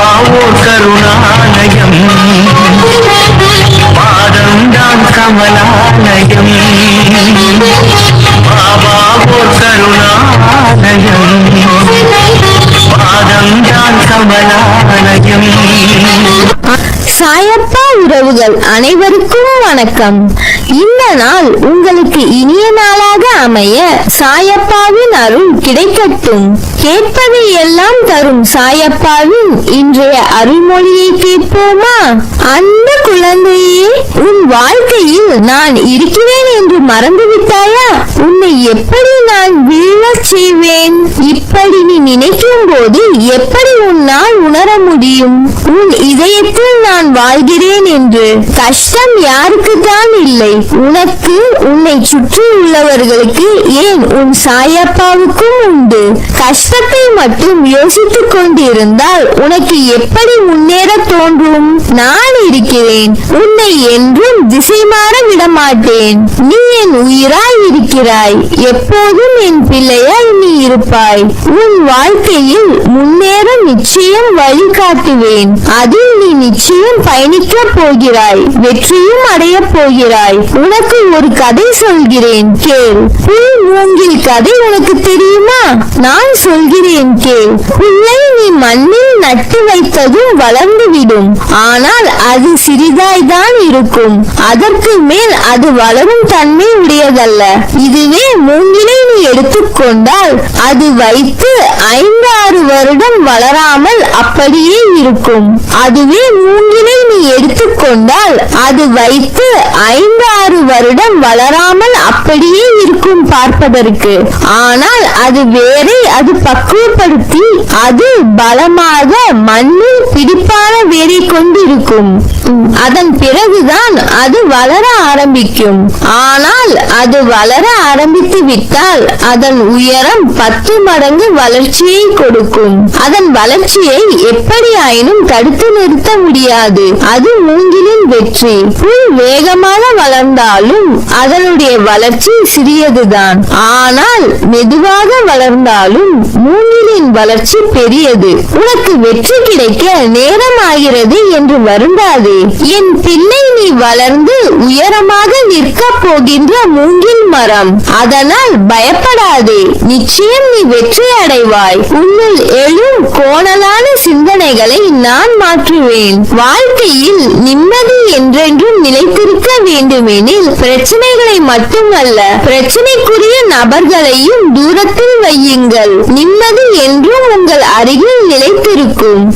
ஓ கருணாலயம். பாதம்தான் கமலாலயம். பாபா ஓ கருணாலயம் பாதம்தான் கமலாலயம். சாயப்பா உறவுகள் அனைவருக்கும் வணக்கம். இந்த நாள் உங்களுக்கு இனிய நாளாக அமைய சாயப்பாவின் அருள் கிடைக்கட்டும். கேட்பதை எல்லாம் தரும் சாயப்பாவின் இன்றைய அருள்மொழியை கேட்போமா? அந்த குழந்தையே உன் வாழ்க்கையில் நான் இருக்கிறேன் என்று மறந்துவிட்டாயா? உன்னை எப்படி நான் வீழச் செய்வேன்? இப்படி நீ நினைக்கும் போது எப்படி உன்னால் உணர முடியும்? உன் இதயத்தில் நான் வாழ்கிறேன் என்று. கஷ்டம் யாருக்கு தான் இல்லை. உனக்கு உன்னை சுற்றி உள்ளவர்களுக்கு ஏன் உன் சாயப்பாவுக்கும் உண்டு? கஷ்டத்தை மட்டும் யோசித்துக் கொண்டிருந்தால் உனக்கு எப்படி முன்னேற தோன்றும்? நான் இருக்கிறேன் உன்னை என்றும் திசை மாற விட மாட்டேன் நீ என் உயிராய் இருக்கிறாய் எப்போதும் என் பிள்ளையாய் நீ இருப்பாய். உன் வாழ்க்கையில் முன்னேற நிச்சயம் வழிகாட்டுவேன் அதில் நீ நிச்சயம் பயணிக்க போகிறாய் வெற்றியும் அடைய போகிறாய். உனக்கு ஒரு கதை சொல்கிறேன் கேள். புல் மூங்கில் கதை உனக்கு தெரியுமா? நான் சொல் சொல்கிறேன் கேள். புல்லை நீ மண்ணில் நட்டு வைத்ததும் வளர்ந்துவிடும். ஆனால் அது சிறிதாய் தான் இருக்கும். அதற்கு மேல் அது வளரும் தன்மை உடையதல்ல. இதுவே மூங்கிலை எடுத்துக்கொண்டால் அது வைத்து ஐந்து ஆறு வருடம் வளராமல் அப்படியே இருக்கும். அதுவே மூங்கிலை நீ எடுத்துக்கொண்டால் அது வைத்து ஐந்து ஆறு வருடம் வளராமல் அப்படியே இருக்கும் பார்ப்பதற்கு. ஆனால் அது வேரை அது பக்குவப்படுத்தி அது பலமாக மண்ணில் பிடிப்பான வேரை இருக்கும். அதன் பிறகுதான் அது வளர ஆரம்பிக்கும். ஆனால் அது வளர ஆரம்பித்து விட்டால் அதன் உயரம் பத்து மடங்கு வளர்ச்சியை கொடுக்கும். அதன் வளர்ச்சியை எப்படி ஆயினும் தடுத்து நிறுத்த முடியாது. அது மூங்கிலின் வெற்றி. புல் வேகமாக வளர்ந்தாலும் அதனுடைய வளர்ச்சி சிறியதுதான். ஆனால் மெதுவாக வளர்ந்தாலும் மூங்கிலின் வளர்ச்சி பெரியது. உனக்கு வெற்றி கிடைக்க நேரம் ஆகிறது என்று வருந்தாதே. என் பிள்ளை நீ வளர்ந்து உயரமாக நிற்க போகின்ற மூங்கில் மரம். அதனால் பயப்படாதே. நிச்சயம் நீ வெற்றி அடைவாய். உன்னில் எழும் கோணலான சிந்தனைகளை நான் மாற்றுவேன். வாழ்க்கையில் நிம்மதி என்றென்றும் நிலைத்திருக்க வேண்டுமெனில் பிரச்சனைகளை மட்டுமல்ல பிரச்சனைக்குரிய நபர்களையும் தூரத்தில் வையுங்கள். நிம்மதி என்றும் உங்கள் அருகில் நிலைத்திருக்கும்.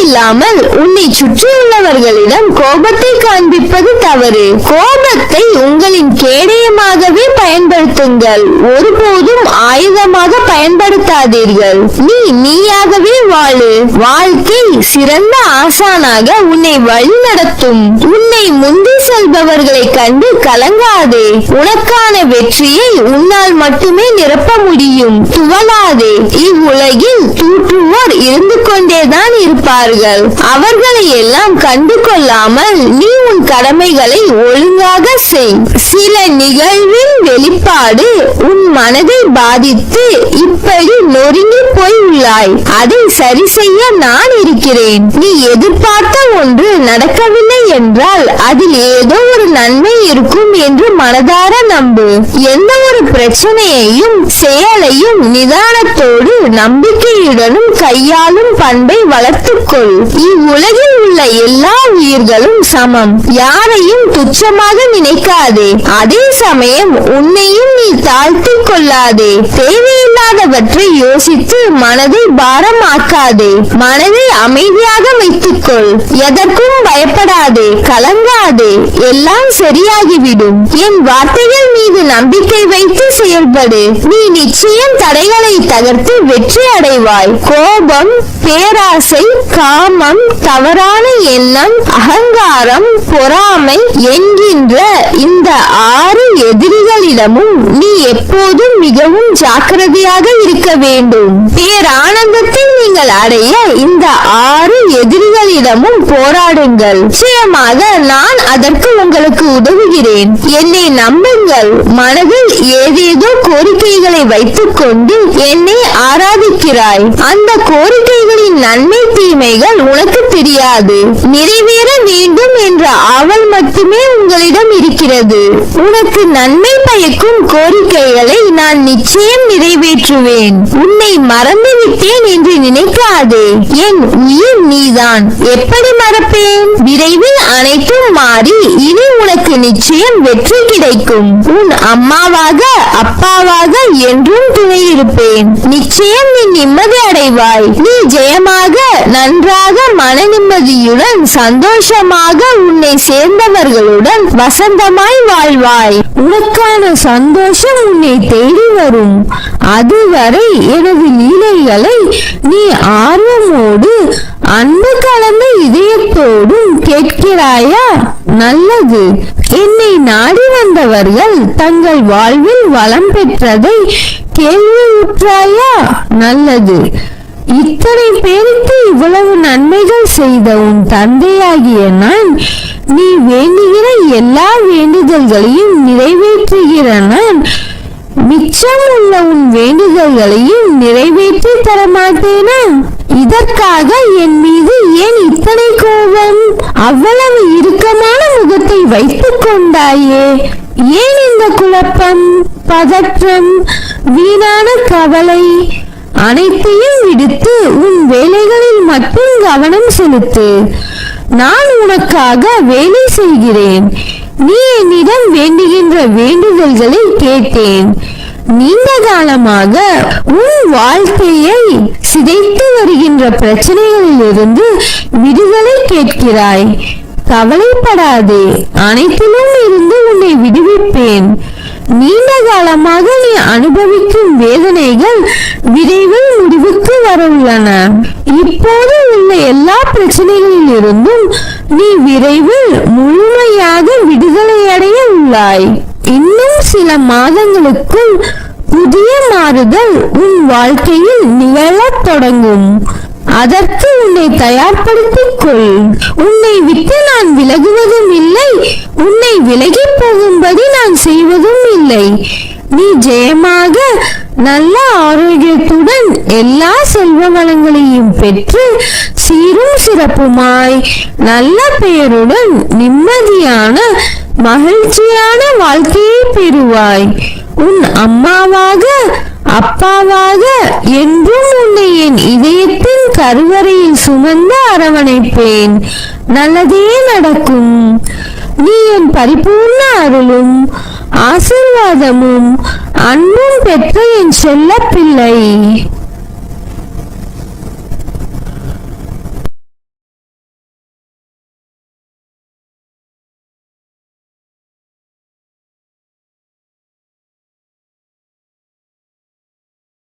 இல்லாமல் உன்னை சுற்றியுள்ளவர்களிடம் கோபத்தை காண்பிப்பது தவறு. கோபத்தை உங்களின் கேடயமாகவே பயன்படுத்துங்கள். ஒருபோதும் ஆயுதமாக பயன்படுத்தாதீர்கள். நீ நீயாகவே வாழு. வாழ்க்கை சிறந்த ஆசானாக உன்னை வழி நடத்தும். உன்னை முந்தி செல்பவர்களை கண்டு கலங்காதே. உனக்கான வெற்றியை உன்னால் மட்டுமே நிரப்ப முடியும். துவலாதே இவ்வுலகில் தூற்றுவோர் இருந்து கொண்டேதான் இருப்பார் இருப்பார்கள் அவர்களை எல்லாம் கண்டு கொள்ளாமல் நீ உன் கடமைகளை ஒழுங்காக செய். சில நிகழ்வின் வெளிப்பாடு உன் மனதை பாதித்து இப்படி நொறுங்கி போய் உள்ளாய். அதை சரி செய்ய நான் இருக்கிறேன். நீ எதிர்பார்த்த ஒன்று நடக்கவில்லை என்றால் அதில் ஏதோ ஒரு நன்மை இருக்கும் என்று மனதார நம்பு. எந்த ஒரு பிரச்சனையையும் செயலையும் நிதானத்தோடு நம்பிக்கையுடனும் கையாளும் பண்பை வளர்த்துக்கொள் இவ்வுலகில் உள்ள எல்லா உயிர்களும் சமம். யாரையும் துச்சமாக நினைக்காதே. அதே சமயம் உன்னையும் நீ தாழ்த்திக் கொள்ளாதே. தேவையில்லாதவற்றை யோசித்து மனதை பாரமாக்காதே. மனதை அமைதியாக வைத்துக்கொள் எதற்கும் பயப்படாதே. கலங்காதே. எல்லாம் சரியாகிவிடும் என் வார்த்தைகள் மீது நம்பிக்கை வைத்து செயல்படு. நீ நிச்சயம் தடைகளை தகர்த்து வெற்றி அடைவாய். கோபம் பேராசை காமம் தவறான எண்ணம் அகங்காரம் பொறாமை என்கின்ற இந்த ஆறு எதிரிகளிடமும் நீ எப்போதும் மிகவும் ஜாக்கிரதையாக இருக்க வேண்டும். பேரானந்தத்தை நீங்கள் அடைய இந்த ஆறு எதிரிகளிடமும் போராடுங்கள். நிச்சயமாக நான் அதற்கு உங்களுக்கு உதவுகிறேன். என்னை நம்புங்கள். மனதில் ஏதேதோ கோரிக்கைகளை வைத்துக் கொண்டு என்னை ஆராதிக்கிறாய். அந்த கோரிக்கைகளின் நன்மை தீமைகள் உனக்கு தெரியாது. நிறைவேற வேண்டும் என்ற ஆவல் மட்டுமே உங்களிடம் இருக்கிறது. உனக்கு நன்மை பயக்கும் கோரிக்கைகளை நான் நிச்சயம் நிறைவேற்றுவேன். உன்னை மறந்துவிட்டேன் என்று நினை நினைக்காதே என் உயிர் நீதான். எப்படி மறப்பேன்? விரைவில் அனைத்தும் மாறி இனி உனக்கு நிச்சயம் வெற்றி கிடைக்கும். உன் அம்மாவாக அப்பாவாக என்றும் துணை இருப்பேன் நிச்சயம் நீ நிம்மதி அடைவாய். நீ ஜெயமாக நன்றாக மன நிம்மதியுடன் சந்தோஷமாக உன்னை சேர்ந்தவர்களுடன் வசந்தமாய் வாழ்வாய். உனக்கான சந்தோஷம் உன்னை தேடி வரும். அதுவரை எனது லீலைகளை நீ ஆர்வமோடு அன்பு கலந்த இதயத்தோடும் கேட்கிறாயா? நல்லது. என்னை நாடி வந்தவர்கள் தங்கள் வாழ்வில் வளம் பெற்றதை கேள்வியுற்றாயா? நல்லது. இத்தனை பேருக்கு இவ்வளவு நன்மைகள் செய்த உன் தந்தையாகிய நான் நீ வேண்டுகிற எல்லா வேண்டுதல்களையும் நிறைவேற்றுகிற நான் மிச்சம் உள்ள உன் வேண்டுதல்களையும் நிறைவேற்றி தர மாட்டேனா இதற்காக என் மீது ஏன் இத்தனை கோபம்? அவ்வளவு இறுக்கமான முகத்தை வைத்துக் கொண்டாயே. ஏன் இந்த குழப்பம் பதற்றம் வீணான கவலை? அனைத்தையும் விடுத்து உன் வேலைகளில் மட்டும் கவனம் செலுத்து. நான் உனக்காக வேலை செய்கிறேன். நீ என்னிடம் வேண்டுகின்ற வேண்டுதல்களை கேட்டேன். நீண்ட காலமாக உன் வாழ்க்கையை சிதைத்து வருகின்ற பிரச்சனைகளிலிருந்து விடுதலை கேட்கிறாய். கவலைப்படாதே அனைத்திலும் இருந்து உன்னை விடுவிப்பேன். நீண்ட காலமாக நீ அனுபவிக்கும் வேதனைகள் விரைவில் முடிவுக்கு வர உள்ளன. இப்போது உள்ள எல்லா பிரச்சனைகளில் இருந்தும் நீ விரைவில் முழுமையாக விடுதலை அடைய உள்ளாய். இன்னும் சில மாதங்களுக்குள் புதிய மாறுதல் உன் வாழ்க்கையில் நிகழத் தொடங்கும். அதற்கு உன்னை தயார்படுத்திக் கொள். உன்னை விட்டு நான் விலகுவதும் இல்லை. உன்னை விலகி போகும்படி நான் செய்வதும் இல்லை. நீ ஜெயமாக நல்ல ஆரோக்கியத்துடன் எல்லா செல்வ வளங்களையும் பெற்று சீரும் சிறப்புமாய் நல்ல பெயருடன் நிம்மதியான மகிழ்ச்சியான வாழ்க்கையை பெறுவாய். உன் அம்மாவாக அப்பாவாக என்றும் உன்னை என் இதயத்தின் கருவறையில் சுமந்து அரவணைப்பேன். நல்லதே நடக்கும். நீ என் பரிபூர்ண அருளும் ஆசிர்வாதமும் அன்பும் பெற்ற என் செல்ல பிள்ளை